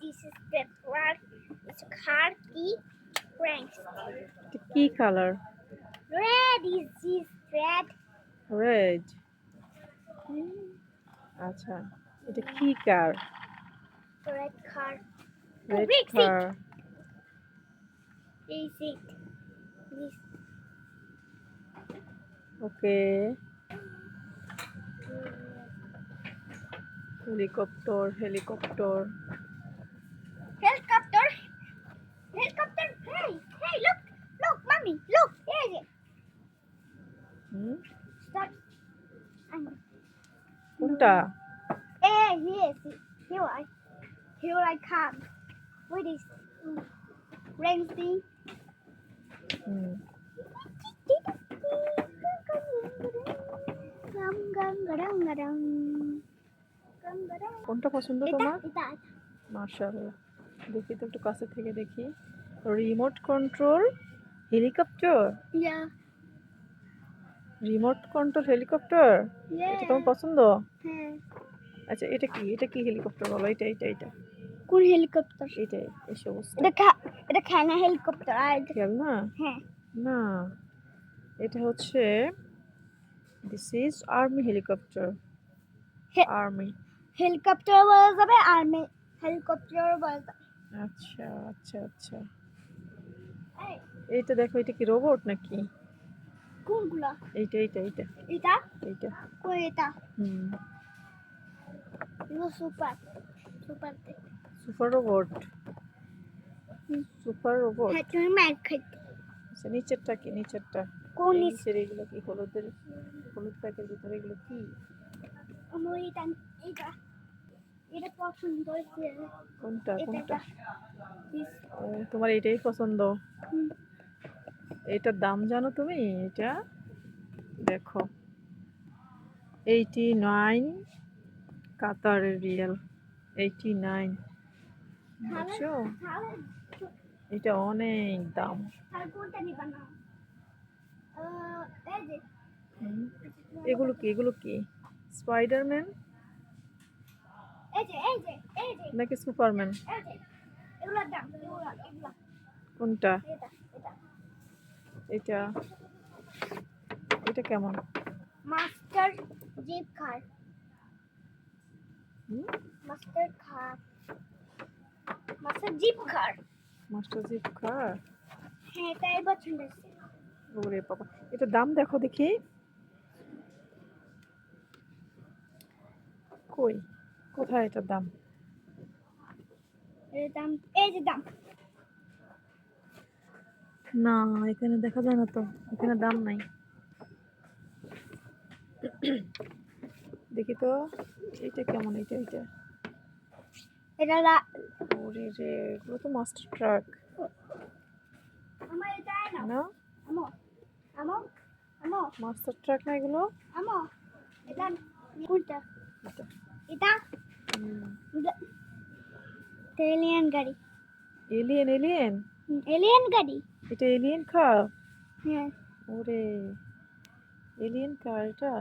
this is pepper. It's khaki ranks. এটা কি colour Red is this red. Red আচ্ছা এটা কি কার Red car. seat. Car Is it? This okay helicopter helicopter কোনটা here, see, here I, here I come. Gadang. Gum gadang. কোনটা পছন্দ তোমার এটা মার্শাল্লাহ দেখি তো একটু কাছে থেকে দেখি remote control helicopter yeah remote control helicopter এটা তোমার পছন্দ? হ্যাঁ। আচ্ছা এটা কি? এটা কি হেলিকপ্টার বলো? এটা এটা এটা। কোন হেলিকপ্টার এটাই এই সমস্ত। এটা এটা খেলনা হেলিকপ্টার আর এটা- খেয়াল না? হ্যাঁ। না। এটা হচ্ছে দিস ইজ আর্মি হেলিকপ্টার হে- আর্মি হেলিকপ্টার বলা যাবে আর্মি হেলিকপ্টার বলা যাবে। আচ্ছা আচ্ছা আচ্ছা। এই, এইটা দেখো এটা কি রোবট নাকি? কোনগুলা? এইটা এইটা এইটা। এটা এইটা। কোন এটা? হুম। সুপার। Super super robot. হুম। Super robot? হ্যাঁ তুমি মার খাইতে। আচ্ছা নিচেরটা কি? নিচেরটা। কোন নিচের এগুলো কি? হলুদের হলুদ প্যাকের ভিতরে এগুলো কি? আমার এটা এটা এটা পছন্দ হয়েছে। কোনটা কোনটা? তোমার এটাই পছন্দ? হুম, এটার দাম জানো তুমি? এটা দেখো। এইটি নাইন কাতারের রিয়াল। এইটি নাইন বুঝছ? এটা অনেক দাম। এগুলো কি? এগুলো কি? স্পাইডারম্যান নাকি সুপারম্যান কোনটা? এটা এটা কেমন? Master jeep car master car master jeep car master jeep car হ্যাঁ এটাই পছন্দ হয়েছে। ওরে বাবা এটা দাম দেখো দেখি। কই? কোথায় এটার দাম? এর দাম এই যে দাম। না এখানে দেখা যায় না তো এখানে দাম নাই। দেখি তো এইটা কেমন এইটা এইটা? এটা লা- ওরে রে এগুলো তো মাস্টার ট্রাক আমার এটা না না আমো আমো আমো। মাস্টার ট্রাক না এগুলো? আমো এটা কোনটা এটা। এটা? হুম। গাড়ি। এলিয়েন এলিয়েন এলিয়েন গাড়ি। এটা এলিয়েন খাও হ্যাঁ ওরে এলিয়েন কার এটা?